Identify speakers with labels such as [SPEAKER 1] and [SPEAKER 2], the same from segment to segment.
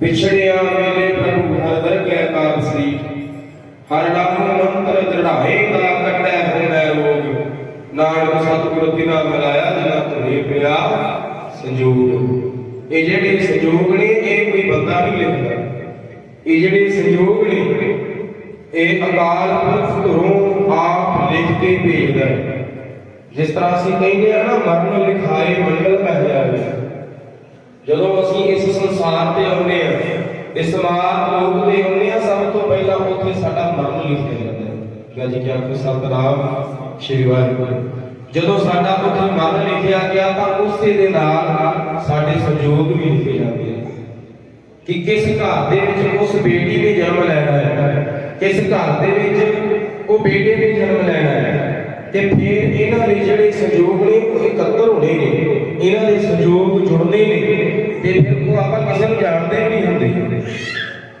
[SPEAKER 1] ਵਿਛੜਿਆ ਮੇਰੇ ਪ੍ਰਭੂ ਹਰ ਦਰਗਹਿ ਕਾਬ ਸ੍ਰੀ ਹਰ ਨਾਮ ਮੰਤਰ ਦ੍ਰਿੜਾਏ ਦਾ ਕੱਟੈ ਹੋਵੇ ਰੋਗ। ਨਾਨਕ ਸਤਿਗੁਰ ਤਿਨਾ ਮਿਲਾਇਆ ਜਿਨਾ ਧਰੇ ਪਿਆ ਸੰਜੋਗ। ਇਹ ਜਿਹੜੇ ਸੰਜੋਗ ਨੇ, ਇਹ ਕੋਈ ਬੰਦਾ ਨਹੀਂ ਲਿਖਦਾ ਇਹ ਜਿਹੜੇ ਸੰਜੋਗ ਨੇ, ਇਹ ਅਕਾਲ ਪੁਰਖ ਘਰੋਂ ਆਪ ਲਿਖ ਕੇ ਭੇਜਦਾ ਜਿਸ ਤਰ੍ਹਾਂ ਅਸੀਂ ਕਹਿੰਦੇ ਆ ਨਾ, ਮਰਨ ਲਿਖਾਏ ਮੰਡਲ ਪੈ ਜਾਵੇ। ਜਦੋਂ ਅਸੀਂ ਇਸ ਸੰਸਾਰ ਤੇ ਆਉਂਦੇ ਆ ਇਸ ਮਾਤ ਲੋਕ ਤੇ ਆਉਂਦੇ ਆ ਸਭ ਤੋਂ ਪਹਿਲਾਂ ਉੱਥੇ ਸਾਡਾ ਮਰਨ ਲਿਖਿਆ ਜਾਂਦਾ ਹੈ। ਗਿਆ ਜੀ, ਕਿਆ ਕੋਈ ਸਤਨਾਮ ਸ਼੍ਰੀ ਵਾਹਿਗੁਰੂ? ਜਦੋਂ ਸਾਡਾ ਉੱਥੇ ਮਰਨ ਲਿਖਿਆ ਗਿਆ, ਤਾਂ ਉਸੇ ਦੇ ਨਾਲ ਸਾਡੇ ਸੰਯੋਗ ਵੀ ਲਿਖੇ ਜਾਂਦੇ ਆ। ਕਿ ਕਿਸ ਘਰ ਦੇ ਵਿੱਚ ਉਸ ਬੇਟੀ ਨੇ ਜਨਮ ਲੈਣਾ ਹੈ? ਕਿਸ ਘਰ ਦੇ ਵਿੱਚ ਉਹ ਬੇਟੇ ਨੇ ਜਨਮ ਲੈਣਾ ਹੈ? ਤੇ ਫਿਰ ਇਹਨਾਂ ਦੇ ਜਿਹੜੇ ਸੰਯੋਗ ਨੇ, ਉਹ ਇਕੱਤਰ ਹੋਣੇ ਨੇ। ਇਹਨਾਂ ਦੇ ਸੰਯੋਗ ਜੁੜਨੇ ਨੇ। ਤੇ ਫਿਰ ਉਹ ਆਪਾਂ ਕਿਸੇ ਨੂੰ ਜਾਣਦੇ ਨਹੀਂ ਹੁੰਦੇ।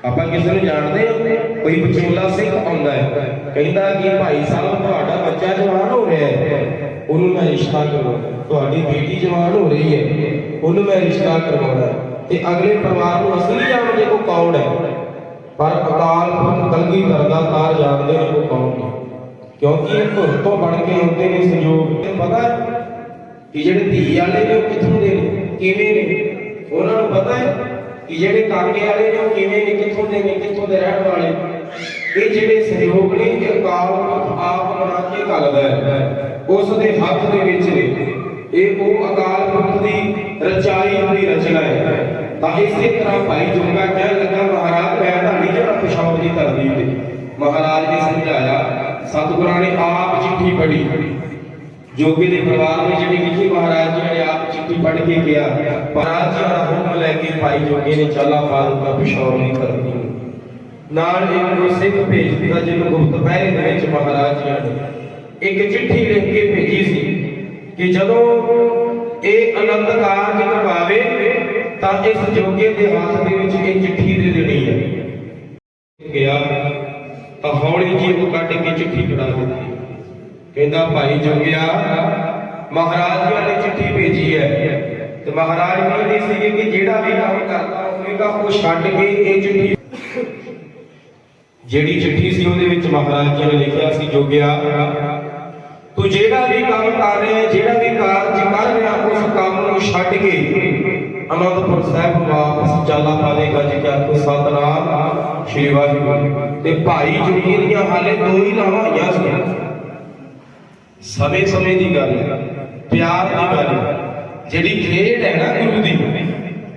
[SPEAKER 1] ਆਪਾਂ ਕਿਸੇ ਨੂੰ ਜਾਣਦੇ ਕੋਈ ਵਿਚੋਲਾ ਸਿੰਘ ਆਉਂਦਾ ਹੈ। ਕਹਿੰਦਾ ਕਿ ਭਾਈ ਸਾਹਿਬ, ਤੁਹਾਡਾ ਬੱਚਾ ਜਵਾਨ ਹੋ ਰਿਹਾ ਹੈ। ਉਹਨੂੰ ਮੈਂ ਰਿਸ਼ਤਾ ਕਰਵਾਉਣਾ ਤੁਹਾਡੀ ਬੇਟੀ ਜਵਾਨ ਹੋ ਰਹੀ ਹੈ। ਉਹਨੂੰ ਮੈਂ ਰਿਸ਼ਤਾ ਕਰਵਾਉਣਾ ਤੇ ਅਗਲੇ ਪਰਿਵਾਰ ਨੂੰ ਅਸਲੀ ਜਾਣਦੇ ਉਹ ਕੌਣ ਹੈ? ਪਰ ਅਕਾਲ ਪੁਰਖ ਕਲਗੀ ਕਰਦਾ ਤਾਰ ਜਾਣਦੇ ਨੇ ਉਹ ਕੌਣ ਨੇ ਕਿਉਂਕਿ ਇਹ ਧੁਰ ਤੋਂ ਬਣ ਕੇ ਹੁੰਦੇ ਨੇ ਸੰਯੋਗ ਤੇ ਪਤਾ ਕਿ ਜਿਹੜੇ ਧੀ ਵਾਲੇ ਨੇ ਉਹ ਕਿੱਥੋਂ ਦੇ ਨੇ? ਕਿਵੇਂ ਨੇ? ਉਹਨਾਂ ਨੂੰ ਪਤਾ ਹੈ ਕਿ ਜਿਹੜੇ ਕਾਕੇ ਵਾਲੇ ਨੇ ਉਹ ਕਿਵੇਂ ਨੇ, ਕਿੱਥੋਂ ਦੇ ਨੇ, ਕਿੱਥੋਂ ਦੇ ਰਹਿਣ ਵਾਲੇ ਇਹ ਜਿਹੜੇ ਸੰਯੋਗ ਨੇ, ਇਹ ਅਕਾਲ ਆਪ ਬਣਾ ਕੇ ਘੱਲਦਾ ਹੈ। ਉਸ ਦੇ ਹੱਥ ਦੇ ਵਿੱਚ ਨੇ। ਇਹ ਉਹ ਅਕਾਲ ਪੁਰਖ ਦੀ ਰਚਾਈ ਹੋਈ ਰਚਨਾ ਹੈ। ਤਾਂ ਇਸੇ ਤਰ੍ਹਾਂ ਭਾਈ ਜੁਗਾ ਕਹਿਣ ਲੱਗਾ, ਮਹਾਰਾਜ, ਮੈਂ ਤਾਂ ਨਹੀਂ ਜਿਹੜਾ ਪਿਸ਼ਾਬ ਦੀ ਧਰਤੀ ਤੇ। ਮਹਾਰਾਜ ਨੇ ਸਮਝਾਇਆ, ਸਤਿਗੁਰਾਂ ਨੇ ਆਪ ਚਿੱਠੀ ਪੜ੍ਹੀ। ਜੋਗੀ ਦੇ ਪਰਿਵਾਰ ਨੇ ਜਿਹੜੀ ਲਿਖੀ ਮਹਾਰਾਜ ਜੀ ਨੇ ਆਪ ਚਿੱਠੀ ਪੜ੍ਹ ਕੇ ਗਿਆ ਮਹਾਰਾਜ ਜੀ ਦਾ ਹੁਕਮ ਲੈ ਕੇ ਭਾਈ ਜੋਗੀ ਨੇ ਚਾਲਾ ਪਾ ਦਿੱਤਾ ਪਿਸ਼ਾਬ ਦੀ ਧਰਤੀ ਨਾਲ ਇੱਕ ਗੁਰਸਿੱਖ ਭੇਜ ਦਿੱਤਾ ਜਿਹਨੂੰ ਗੁਪਤ ਪਹਿਰੇ ਦੇ ਵਿੱਚ ਮਹਾਰਾਜ ਜੀ ਨੇ ਇੱਕ ਚਿੱਠੀ ਲਿਖ ਕੇ ਭੇਜੀ ਸੀ ਕਿ ਜਦੋਂ ਇਹ ਆਨੰਦ ਕਾਰਜ ਕਰਵਾਵੇ, ਤਾਂ ਇਸ ਜੋਗੇ ਦੇ ਹੱਥ ਦੇ ਵਿੱਚ ਇਹ ਚਿੱਠੀ ਦੇ ਦੇਣੀ ਹੈ। ਗਿਆ ਤਾਂ ਹੌਲੀ ਜੀ ਉਹ ਕੱਢ ਕੇ ਚਿੱਠੀ ਫੜਾ ਦਿੱਤੀ। ਕਹਿੰਦਾ ਭਾਈ ਜੋਗਿਆ, ਮਹਾਰਾਜ ਜੀ ਨੇ ਚਿੱਠੀ ਭੇਜੀ ਹੈ। ਤੇ ਮਹਾਰਾਜ ਕਹਿੰਦੇ ਸੀਗੇ ਕਿ ਜਿਹੜਾ ਵੀ ਕੰਮ ਕਰਦਾ ਹੋਵੇਗਾ ਉਹ ਛੱਡ ਕੇ ਇਹ ਚਿੱਠੀ ਜਿਹੜੀ ਚਿੱਠੀ ਸੀ ਉਹਦੇ ਵਿੱਚ ਮਹਾਰਾਜ ਜੀ ਨੇ ਲਿਖਿਆ ਸੀ, ਜੋਗਿਆ, ਤੂੰ ਜਿਹੜਾ ਵੀ ਕੰਮ ਕਰ ਰਿਹਾ ਜਿਹੜਾ ਵੀ ਕਾਰਜ ਕਰ ਰਿਹਾ, ਉਸ ਕੰਮ ਨੂੰ ਛੱਡ ਕੇ ਅਨੰਦਪੁਰ ਸਾਹਿਬ ਵਾਪਸ ਚਾਲਾ ਪਾਵੇਗਾ ਜੀ ਕਿਆ ਕੋ ਸਤਨਾਮ, ਸ਼੍ਰੀ ਵਾਹਿਗੁਰੂ। ਤੇ ਭਾਈ ਜੁਗੀ ਦੀਆਂ ਹਾਲੇ ਦੋ ਹੀ ਲਾਵਾਂ ਹੋਈਆਂ ਸੀ। ਸਮੇਂ ਸਮੇਂ ਦੀ ਗੱਲ ਹੈ ਪਿਆਰ ਦੀ ਗੱਲ। ਹੈ ਜਿਹੜੀ ਖੇਡ ਹੈ ਨਾ ਗੁਰੂ ਦੀ,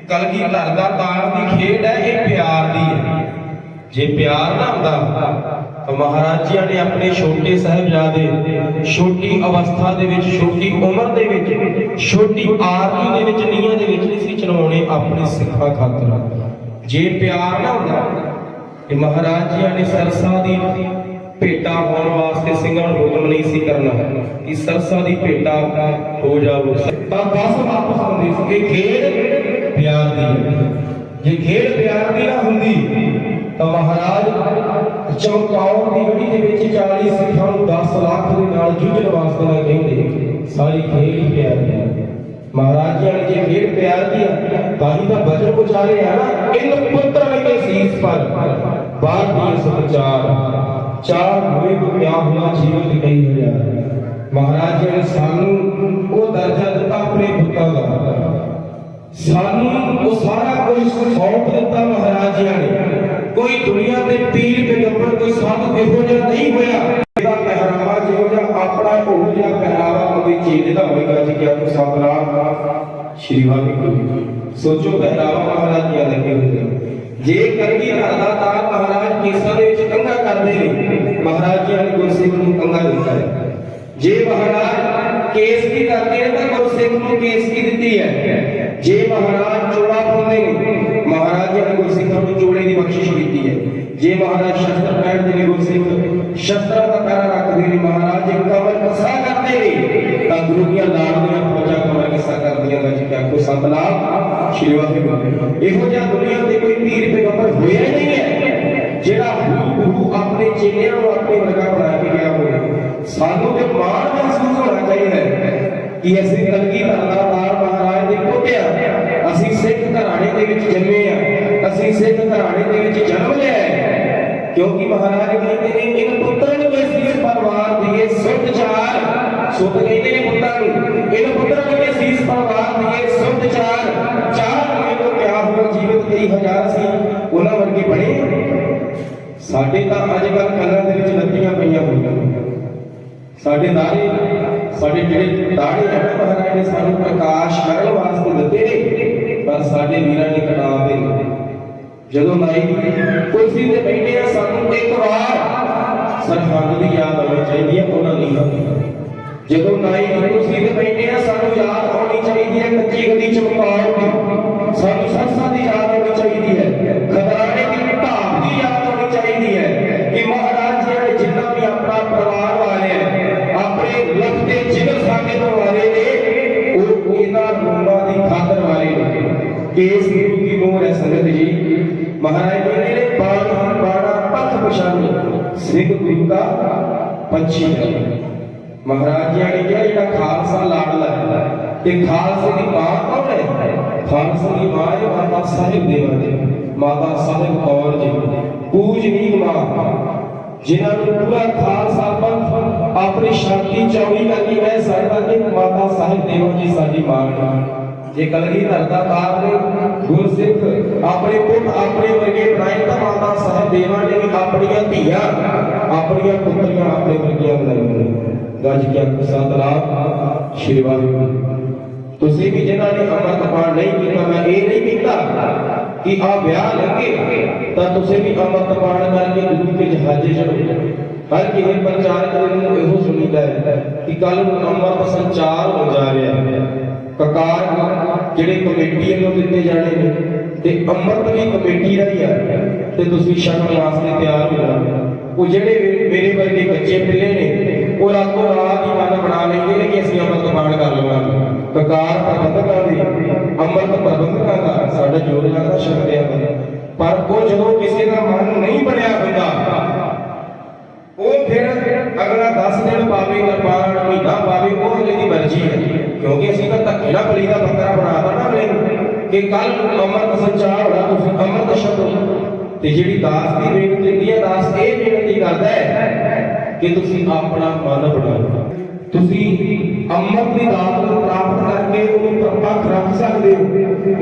[SPEAKER 1] ਕਲਗੀ ਧਰ ਦਾ ਤਾਰ ਦੀ ਖੇਡ ਹੈ, ਇਹ ਪਿਆਰ ਦੀ ਹੈ। ਜੇ ਪਿਆਰ ਨਾ ਹੁੰਦਾ, ਤਾਂ ਮਹਾਰਾਜਿਆਂ ਨੇ ਆਪਣੇ ਛੋਟੇ ਸਾਹਿਬਜ਼ਾਦੇ, ਛੋਟੀ ਅਵਸਥਾ ਦੇ ਵਿੱਚ, ਛੋਟੀ ਉਮਰ ਦੇ ਵਿੱਚ, ਛੋਟੀ ਆਰਤੀ ਦੇ ਵਿੱਚ, ਨੀਹਾਂ ਦੇ ਵਿੱਚ ਨਹੀਂ ਸੀ ਚਲਾਉਣੇ ਆਪਣੇ ਸਿੱਖਾਂ ਖਾਤਰ। ਜੇ ਪਿਆਰ ਨਾ ਹੁੰਦਾ, ਤੇ ਮਹਾਰਾਜਿਆਂ ਨੇ ਸਰਸਾ ਦੀ ਭੇਟਾ ਹੋਣ ਵਾਸਤੇ ਸਿੰਘਾਂ ਨੂੰ ਹੁਕਮ ਨਹੀਂ ਸੀ ਕਰਨਾ। ਕਿ ਸਰਸਾ ਦੀ ਭੇਟਾ ਹੋ ਜਾਵੋ। ਤਾਂ ਬਸ ਵਾਪਸ ਆਉਂਦੇ ਸੀ। ਕਿ ਖੇਡ ਪਿਆਰ ਦੀ ਹੈ। ਜੇ ਖੇਡ ਪਿਆਰ ਦੀ ਨਾ ਹੁੰਦੀ, ਤਾਂ ਮਹਾਰਾਜ ਚੌਂਕਾਉਣ ਦੀ ਗੜੀ ਦੇ ਵਿੱਚ 40 ਸਿੱਖਾਂ ਨੂੰ 10 ਲੱਖ ਦੇ ਨਾਲ ਜੂਝਣ ਵਾਸਤੇ ਨਾ ਕਹਿੰਦੇ। ਸਾਰੀ ਖੇਡ ਹੀ ਪਿਆਰ ਦੀ ਹੈ। ਮਹਾਰਾਜ ਜੀ ਨੇ ਜੇ ਖੇਡ ਪਿਆਰ ਦੀ ਹੈ, ਤਾਂ ਹੀ ਤਾਂ ਬਚਨ ਉਚਾਰੇ ਆ ਨਾ। ਇਨ ਪੁੱਤਰ ਕੇ ਸੀਸ ਪਰ। ਬਾਤ ਦੀ ਸਚਾਰ ਚਾਰ ਹੋਏ ਕੋ ਹੋਣਾ ਜੀਵਨ ਕਈ ਹਜ਼ਾਰ ਮਹਾਰਾਜ ਜੀ ਨੇ ਸਾਨੂੰ ਉਹ ਦਰਜਾ ਦਿੱਤਾ ਆਪਣੇ ਪੁੱਤਾਂ ਦਾ। ਸਾਨੂੰ ਉਹ ਸਾਰਾ ਕੁਝ ਸੌਂਪ ਦਿੱਤਾ ਮਹਾਰਾਜਿਆਂ ਨੇ। ਕੋਈ ਦੁਨੀਆ ਤੇ ਪੀਰ ਪੈਗੰਬਰ ਕੋਈ ਸਾਧ ਇਹੋ ਜਿਹਾ ਨਹੀਂ ਹੋਇਆ। ਇਹਦਾ ਪਹਿਰਾਵਾ ਜਿਹੋ ਜਿਹਾ ਆਪਣਾ, ਉਹ ਜਿਹਾ ਪਹਿਰਾਵਾ ਕੋਈ ਚੀਜ਼ ਦਾ ਹੋਏਗਾ ਜੀ, ਕਿਆ ਤੁਸੀਂ ਸਤਨਾਮ। ਸ਼੍ਰੀ ਵਾਹਿਗੁਰੂ ਸੋਚੋ, ਪਹਿਰਾਵਾ ਮਹਾਰਾਜਿਆਂ ਦਾ ਕਿਹੋ ਜਿਹਾ ਜੇ ਕਰਗੀ ਘਰ ਦਾ ਮਹਾਰਾਜ ਕੇਸਾਂ ਦੇ ਵਿੱਚ ਕੰਗਾ ਕਰਦੇ ਨੇ। ਮਹਾਰਾਜਿਆਂ ਨੇ ਗੁਰਸਿੱਖ ਨੂੰ ਕੰਗਾ ਦਿੱਤਾ ਹੈ। ਜੇ ਮਹਾਰਾਜ ਕੇਸ ਕੀ ਕਰਦੇ ਨੇ ਤਾਂ ਗੁਰਸਿੱਖ ਨੂੰ ਕੇਸ ਕੀ ਦਿੱਤੀ ਹੈ। ਜੇ ਮਹਾਰਾਜ ਚੋੜਾ ਪਾਉਂਦੇ ਨੇ, ਮਹਾਰਾਜ ਨੇ ਗੁਰਸਿੱਖਾਂ ਨੂੰ ਚੋੜੇ ਦੀ ਬਖਸ਼ਿਸ਼ ਕੀਤੀ ਹੈ। ਜੇ ਮਹਾਰਾਜ ਸ਼ਸਤਰ ਪਹਿਨਦੇ ਨੇ ਗੁਰਸਿੱਖ, ਸ਼ਸਤਰਾਂ ਦਾ ਪੈਰਾ ਰੱਖਦੇ ਨੇ, ਮਹਾਰਾਜ ਜੇ ਕਮਰ ਕਸਾ ਕਰਦੇ ਨੇ, ਤਾਂ ਗੁਰੂ ਦੀਆਂ ਲਾੜ ਦੀਆਂ ਕਮਰ ਕਸਾ ਕਰਦੀਆਂ ਦਾ ਜੀ ਕੋ ਸਤਨਾਮ ਸ਼੍ਰੀ ਵਾਹਿਗੁਰੂ ਇਹੋ ਜਿਹਾ ਦੁਨੀਆ ਤੇ ਕੋਈ ਪੀਰ ਪੈਗੰਬਰ ਹੋਇਆ ਹੀ ਨਹੀਂ ਹੈ, ਜਿਹੜਾ ਹੂ ਆਪਣੇ ਚੇਲਿਆਂ ਨੂੰ ਆਪਣੇ ਵਰਗਾ ਬਣਾ ਕੇ ਗਿਆ ਹੋਵੇ। ਸਾਨੂੰ ਤੇ ਮਾਣ ਮਹਿਸੂਸ ਹੋਣਾ ਚਾਹੀਦਾ ਹੈ ਕਿ ਅਸੀਂ ਸਾਡੇ ਦਾੜੇ ਸਾਡੇ ਜਿਹੜੇ ਦਾੜੇ ਹੈ ਮਹਾਰਾਜ ਨੇ ਸਾਨੂੰ ਪ੍ਰਕਾਸ਼ ਕਰਨ ਵਾਸਤੇ ਦਿੱਤੇ ਨੇ, ਪਰ ਸਾਡੇ ਵੀਰਾਂ ਨੇ ਕਟਾ ਦੇ ਜਦੋਂ ਨਾਈ ਕੁਰਸੀ ਤੇ ਬੈਠੇ ਆ, ਸਾਨੂੰ ਇੱਕ ਵਾਰ ਸਰਹੰਦ ਦੀ ਯਾਦ ਆਉਣੀ ਚਾਹੀਦੀ ਹੈ, ਉਹਨਾਂ ਦੀ ਜਦੋਂ ਨਾਈ ਕੁਰਸੀ ਤੇ ਬੈਠੇ ਆ, ਸਾਨੂੰ ਯਾਦ ਆਉਣੀ ਚਾਹੀਦੀ ਹੈ, ਕੱਚੀ ਗਲੀ ਚਮਕੌਰ ਦੀ ਸਾਨੂੰ ਸਰਸਾ ਦੀ ਯਾਦ ਆਉਣੀ ਚਾਹੀਦੀ ਹੈ। ਹੈ ਤੇ ਖਾਲਸੇ ਦੀ ਮਾਂ ਕੌਣ ਹੈ ਖਾਲਸੇ ਦੀ ਮਾਂ ਹੈ ਮਾਤਾ ਸਾਹਿਬ ਦੇਵਾ ਜੀ ਮਾਤਾ ਸਾਹਿਬ ਕੌਰ ਜੀ ਪੂਜਨੀਕ ਮਾਂ ਜਿਨ੍ਹਾਂ ਨੂੰ ਪੂਰਾ ਖਾਲਸਾ ਪੰਥ ਆਪਣੀ ਸ਼ਾਂਤੀ ਚੌੜੀ ਕਰਕੇ ਕਹਿ ਸਕਦਾ ਕਿ ਮਾਤਾ ਸਾਹਿਬ ਦੇਵਾ ਜੀ ਸਾਡੀ ਮਾਂ ਨੇ ਜੇ ਕਲਗੀ ਧਰਦਾ ਤਾਰ ਨੇ ਗੁਰਸਿੱਖ ਆਪਣੇ ਪੁੱਤ ਆਪਣੇ ਵਰਗੇ ਬਣਾਏ ਤਾਂ ਮਾਤਾ ਸਾਹਿਬ ਦੇਵਾ ਨੇ ਵੀ ਆਪਣੀਆਂ ਧੀਆਂ ਆਪਣੀਆਂ ਪੁੱਤਰੀਆਂ ਆਪਣੇ ਵਰਗੀਆਂ ਬਣਾਈਆਂ ਨੇ ਗੱਜ ਕੇ ਆਖੋ ਸਤਨਾਮ ਸ਼੍ਰੀ ਵਾਹਿਗੁਰੂ ਤੁਸੀਂ ਵੀ ਜਿਨ੍ਹਾਂ ਨੇ ਅੰਮ੍ਰਿਤ ਪਾਣ ਨਹੀਂ ਕੀਤਾ ਮੈਂ ਇਹ ਨਹੀਂ ਕੀਤਾ ਕਿ ਆ ਵਿਆਹ ਲੱਗੇ, ਤਾਂ ਤੁਸੀਂ ਵੀ ਅੰਮ੍ਰਿਤ ਪਾਣ ਕਰਕੇ ਗੁਰੂ ਕੇ ਜਹਾਜ਼ੇ ਚੜੋ ਹਰ ਕਿਸੇ ਪ੍ਰਚਾਰਕ ਨੂੰ ਇਹੋ ਸੁਣੀਦਾ ਹੈ ਕਿ ਕੱਲ ਨੂੰ ਅੰਮ੍ਰਿਤ ਸੰਚਾਰ ਹੋ ਜਾ ਰਿਹਾ ਹੈ। ਕਕਾਰ ਜਿਹੜੇ ਕਮੇਟੀ ਵੱਲੋਂ ਦਿੱਤੇ ਜਾਣੇ ਨੇ, ਤੇ ਅੰਮ੍ਰਿਤ ਵੀ ਕਮੇਟੀ ਦਾ ਹੀ ਆ, ਤੇ ਤੁਸੀਂ ਛਕਣ ਵਾਸਤੇ ਤਿਆਰ ਹੋ ਜਾਓ। ਉਹ ਜਿਹੜੇ ਮੇਰੇ- ਮੇਰੇ ਵਰਗੇ ਬੱਚੇ ਪਿੱਲੇ ਨੇ, ਉਹ ਰਾਤੋਂ ਰਾਤ ਹੀ ਮਨ ਬਣਾ ਲੈਂਦੇ ਨੇ ਕਿ ਅਸੀਂ ਅੰਮ੍ਰਿਤ ਪਾਣ ਕਰ ਲਵਾਂਗੇ। ਕਕਾਰ ਪ੍ਰਬੰਧਕਾਂ ਦੀ, ਅੰਮ੍ਰਿਤ ਪ੍ਰਬੰਧਕਾਂ ਦਾ ਸਾਡਾ ਜੋਰ ਲੱਗਦਾ ਸ਼ਕਤਿਆਂ ਦਾ ਪਰ ਉਹ ਜਦੋਂ ਕਿਸੇ ਦਾ ਮਨ ਨਹੀਂ ਬਣਿਆ ਹੁੰਦਾ, ਉਹ ਫਿਰ ਅਗਲਾ 10 ਦਿਨ ਪਾਵੇ, ਕਿਰਪਾਨ ਮਹੀਨਾ ਪਾਵੇ, ਉਹ ਅਗਲੇ ਦੀ ਮਰਜ਼ੀ ਹੈ। ਕਿਉਂਕਿ ਅਸੀਂ ਤਾਂ ਧੱਕੇ ਨਾਲ ਬਲੀ ਦਾ ਬੱਕਰਾ ਬਣਾ ਦੇਣਾ ਅਗਲੇ ਨੂੰ, ਕਿ ਕੱਲ ਅੰਮ੍ਰਿਤ ਸੰਚਾਰ ਹੋਣਾ, ਤੁਸੀਂ ਅੰਮ੍ਰਿਤ ਛਕੋ। ਤੇ ਜਿਹੜੀ ਦਾਸ ਦੀ ਬੇਨਤੀ ਹੁੰਦੀ ਹੈ, ਦਾਸ ਇਹ ਬੇਨਤੀ ਕਰਦਾ ਹੈ ਕਿ ਤੁਸੀਂ ਆਪਣਾ ਮਨ ਬਣਾਓ। ਤੁਸੀਂ ਅੰਮ੍ਰਿਤ ਦੀ ਦਾਤ ਨੂੰ ਪ੍ਰਾਪਤ ਕਰਕੇ ਉਹਨੂੰ ਪ੍ਰਪੱਖ ਰੱਖ ਸਕਦੇ ਹੋ।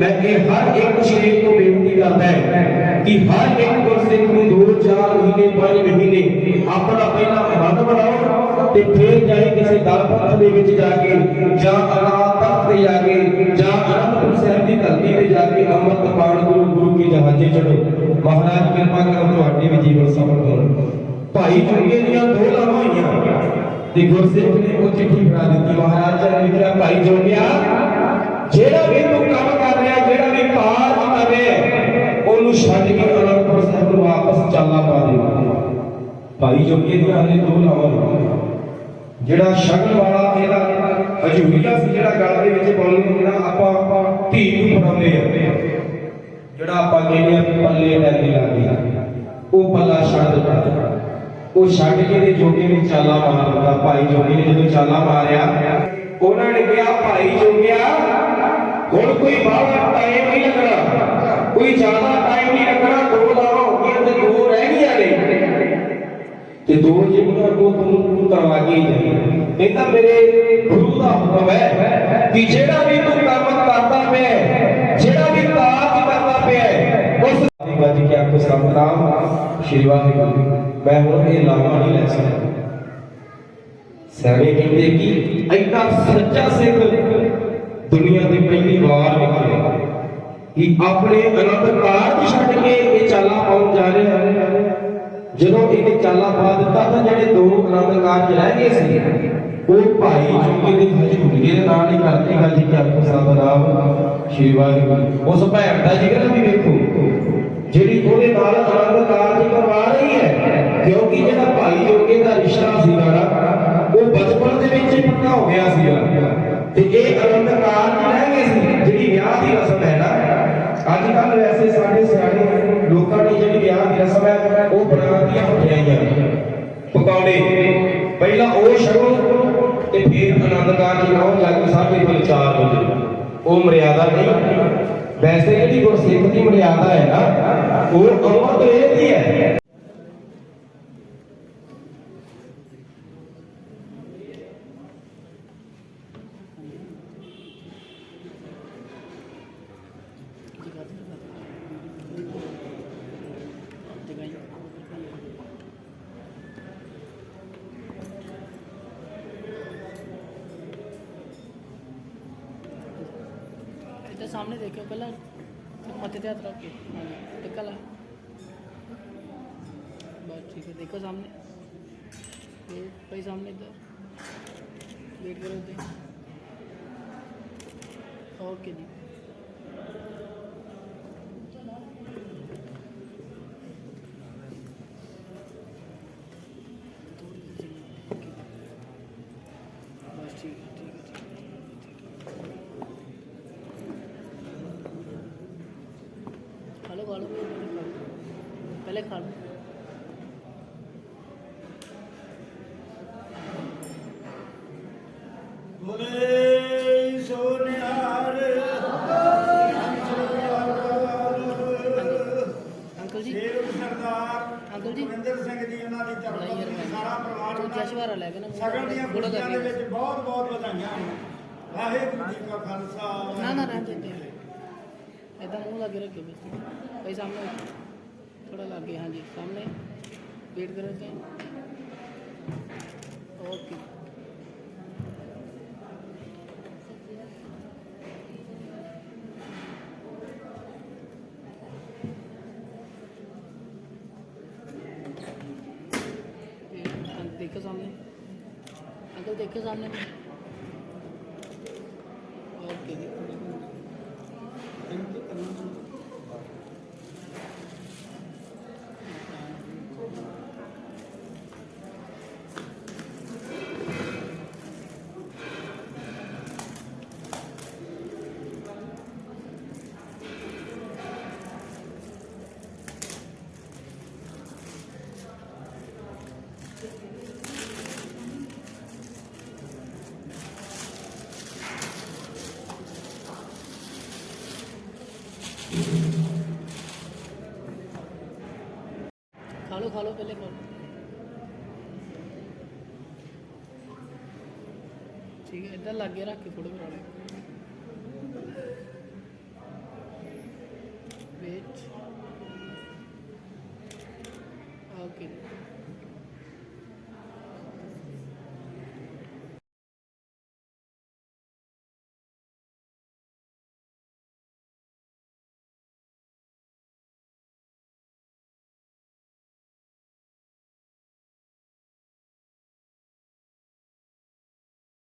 [SPEAKER 1] ਮੈਂ ਇਹ ਹਰ ਇੱਕ ਸ਼ਰੀਰ ਨੂੰ ਬੇਨਤੀ ਕਰਦਾ ਹੈ ਕਿ ਹਰ ਇੱਕ ਗੁਰਸਿੱਖ ਨੂੰ 2 4 ਮਹੀਨੇ 5 ਮਹੀਨੇ ਆਪਣਾ ਪਹਿਲਾ ਮਨ ਬਣਾਓ ਤੇ ਫਿਰ ਜਾਏ ਕਿਸੇ ਦਲ ਪੰਥ ਦੇ ਵਿੱਚ ਜਾ ਕੇ ਜਾਂ ਅਕਾਲ ਤਖਤ ਤੇ ਜਾ ਕੇ ਜਾਂ ਅਨੰਦਪੁਰ ਸਾਹਿਬ ਦੀ ਧਰਤੀ ਤੇ ਜਾ ਕੇ ਅੰਮ੍ਰਿਤ ਪਾਣ ਗੁਰੂ ਗੁਰੂ ਕੀ ਜਹਾਜ਼ੇ ਚੜੋ ਮਹਾਰਾਜ ਕਿਰਪਾ ਕਰੋ ਤੁਹਾਡੇ ਵੀ ਜੀਵਨ ਸਫਲ ਹੋਣ। ਭਾਈ ਚੁੰਗੇ ਦੀਆਂ ਦੋ ਲਾਵਾਂ ਹੋਈਆਂ। ਤੇ ਗੁਰਸਿੱਖ ਨੇ ਉਹ ਚਿੱਠੀ ਫੜਾ ਦਿੱਤੀ ਮਹਾਰਾਜ ਜੀ ਨੇ ਲਿਖਿਆ ਭਾਈ ਜੋਗਿਆ ਜਿਹੜਾ ਵੀ ਤੂੰ ਕੰਮ ਕਰ ਰਿਹਾ ਜਿਹੜਾ ਵੀ ਕਾਰਜ ਕਰ ਰਿਹਾ ਉਹਨੂੰ ਛੱਡ ਕੇ ਅਨੰਦਪੁਰ ਸਾਹਿਬ ਨੂੰ ਵਾਪਸ ਚਾਲਾ ਪਾ ਦੇ ਭਾਈ ਜੋਗੇ ਦੀਆਂ ਹਲੇ ਦੋ ਲਾਵਾਂ ਹੋਈਆਂ ਜਿਹੜਾ ਸ਼ਗਨ ਵਾਲਾ ਇਹਦਾ ਹਜੂਰੀਆ ਸੀ ਜਿਹੜਾ ਗਲ ਦੇ ਵਿੱਚ ਪਾਉਂਦੇ ਜਿਹੜਾ ਆਪਾਂ ਧੀ ਨੂੰ ਫੜਾਉਂਦੇ ਆ ਜਿਹੜਾ ਆਪਾਂ ਕਹਿੰਦੇ ਆ ਪੱਲੇ ਲੈਂਦੇ ਲਾਗੇ ਉਹ ਪੱਲਾ ਛੱਡ ਦਿੱਤਾ ਉਹ ਛੱਡ ਕੇ ਤੇ ਜੋਗੀ ਨੇ ਚਾਲਾ ਮਾਰ ਦਿੱਤਾ, ਭਾਈ ਜੋਗੀ ਨੇ ਜਦੋਂ ਚਾਲਾ ਮਾਰਿਆ, ਉਹਨਾਂ ਨੇ ਕਿਹਾ, ਭਾਈ ਜੋਗਿਆ, ਹੁਣ ਕੋਈ ਬਾਹਲਾ ਟਾਈਮ ਨਹੀਂ ਲੱਗਣਾ, ਕੋਈ ਜ਼ਿਆਦਾ ਟਾਈਮ ਨਹੀਂ ਲੱਗਣਾ, ਦੋ ਲਾਵਾਂ ਹੋ ਗਈਆਂ ਤੇ ਦੋ ਰਹਿ ਗਈਆਂ ਨੇ। ਤੇ ਦੋ ਜਿਹੜੀਆਂ ਕੋ ਤੂੰ ਤੂੰ ਕਰਵਾ ਕੇ ਹੀ ਜਾਈਂ ਇਹ ਤਾਂ ਮੇਰੇ ਗੁਰੂ ਦਾ ਹੁਕਮ ਹੈ ਕਿ ਜਿਹੜਾ ਵੀ ਤੂੰ ਕੰਮ ਕਰਦਾ ਪਿਆ ਹੈ, ਜਿਹੜਾ ਵੀ ਕਾਰਜ ਕਰਦਾ ਪਿਆ ਹੈ, ਉਸ ਦੀ ਗੱਜ ਕੇ ਆਪਕੋ ਸਤਨਾਮ ਸ਼੍ਰੀ ਵਾਹਿਗੁਰੂ ਮੈਂ ਹੁਣ ਇਹ ਲਾਵਾ ਨਹੀਂ ਲੈ ਸਕਦਾ। ਸਿਆਣੇ ਕਹਿੰਦੇ ਕਿ ਐਡਾ ਸੱਚਾ ਸਿੱਖ ਦੁਨੀਆ ਦੀ ਪਹਿਲੀ ਵਾਰ ਵਿਖਰਿਆ ਕਿ ਆਪਣੇ ਅਨੰਦ ਕਾਰਜ ਛੱਡ ਕੇ ਇਹ ਚਾਲਾ ਪਾਉਣ ਜਾ ਰਿਹਾ ਹੈ। ਜਦੋਂ ਇਹਨੇ ਚਾਲਾ ਪਾ ਦਿੱਤਾ ਤਾਂ ਜਿਹੜੇ ਦੋ ਆਨੰਦ ਕਾਰਜ ਰਹਿ ਗਏ ਸੀ, ਉਹ ਭਾਈ ਚੁੰਗੇ ਦੇ ਹਜੂਰੀਏ ਦੇ ਨਾਲ ਹੀ ਕਰਦੇ ਗੱਲ ਜੀ ਕਿ ਆਪਕੋ ਸਤਨਾਮ ਸ਼੍ਰੀ ਵਾਹਿਗੁਰੂ ਉਸ ਭੈਣ ਦਾ ਜ਼ਿਕਰ ਵੀ ਵੇਖੋ, ਜਿਹੜੀ ਉਹਦੇ ਨਾਲ ਆਨੰਦ ਕਾਰਜ ਹੈ ਜਿਹੜਾ ਭਾਈ ਜੋਗੇ ਦਾ ਰਿਸ਼ਤਾ ਸੀਗਾ ਨਾ ਉਹ ਬਚਪਨ ਦੇ ਵਿੱਚ ਹੀ ਪੱਕਾ ਹੋ ਗਿਆ ਸੀਗਾ ਤੇ ਇਹ ਆਨੰਦ ਰਹਿ ਗਏ ਸੀ, ਜਿਹੜੀ ਵਿਆਹ ਦੀ ਰਸਮ ਹੈ ਨਾ। ਅੱਜ ਕੱਲ ਵੈਸੇ ਸਾਡੇ ਸਿਆਣੇ ਲੋਕਾਂ ਨੇ ਜਿਹੜੀ ਵਿਆਹ ਦੀ ਰਸਮ ਹੈ, ਉਹ ਬਣਾਉਂਦੀਆਂ ਮਠਿਆਈਆਂ ਪਕੌੜੇ, ਪਹਿਲਾਂ ਉਹ ਸ਼ੁਰੂ ਤੇ ਫਿਰ ਆਨੰਦ ਕਾਰਜ ਲਾਓ ਜਾ ਕੇ ਸਾਢੇ ਤਿੰਨ ਵਜੇ। ਉਹ ਮਰਿਆਦਾ ਨਹੀਂ। ਵੈਸੇ ਜਿਹੜੀ ਗੁਰਸਿੱਖ ਦੀ ਮਰਿਆਦਾ ਹੈ ਨਾ, ਉਹ ਅਮਰ ਇਹ ਦੀ ਹੈ।
[SPEAKER 2] ਇੱਧਰ ਸਾਹਮਣੇ ਦੇਖਿਓ ਪਹਿਲਾਂ ਮੱਥੇ ਤੇ ਹੱਥ ਰੱਖ ਕੇ ਹਾਂਜੀ ਟਿੱਕਾ ਲਾ ਬਸ ਠੀਕ ਹੈ ਦੇਖੋ ਸਾਹਮਣੇ ਇਹ ਭਾਈ ਸਾਹਮਣੇ ਇੱਧਰ ਵੇਟ ਕਰੋ ਪਹਿਲੇ ਖਾ
[SPEAKER 3] ਲਓ। ਸਿੰਘ ਜੀ ਸਾਰਾ ਪਰਿਵਾਰ ਤੂੰ
[SPEAKER 2] ਜਸ਼ਵਾਰਾ ਲੈ ਕੇ ਨਾ
[SPEAKER 3] ਸਗਨ ਦੀਆਂ ਖੁਸ਼ੀਆਂ ਦੇ ਵਿੱਚ ਬਹੁਤ ਬਹੁਤ ਵਧਾਈਆਂ ਵਾਹਿਗੁਰੂ ਜੀ ਕਾ ਖਾਲਸਾ
[SPEAKER 2] ਨਾ ਨਾ ਨਾ ਜੀ ਇਦਾਂ ਮੂੰਹ ਲਾ ਕੇ थोड़ा लगे हाँ जी सामने वेट करो थे ओके ये, अंक- देखो सामने अंकल देखो सामने ਇਦਾਂ ਲਾਗੇ ਰੱਖ ਕੇ ਫੋਟੋ ਬਣਾ ਲਈ ਵੇਟ ਓਕੇ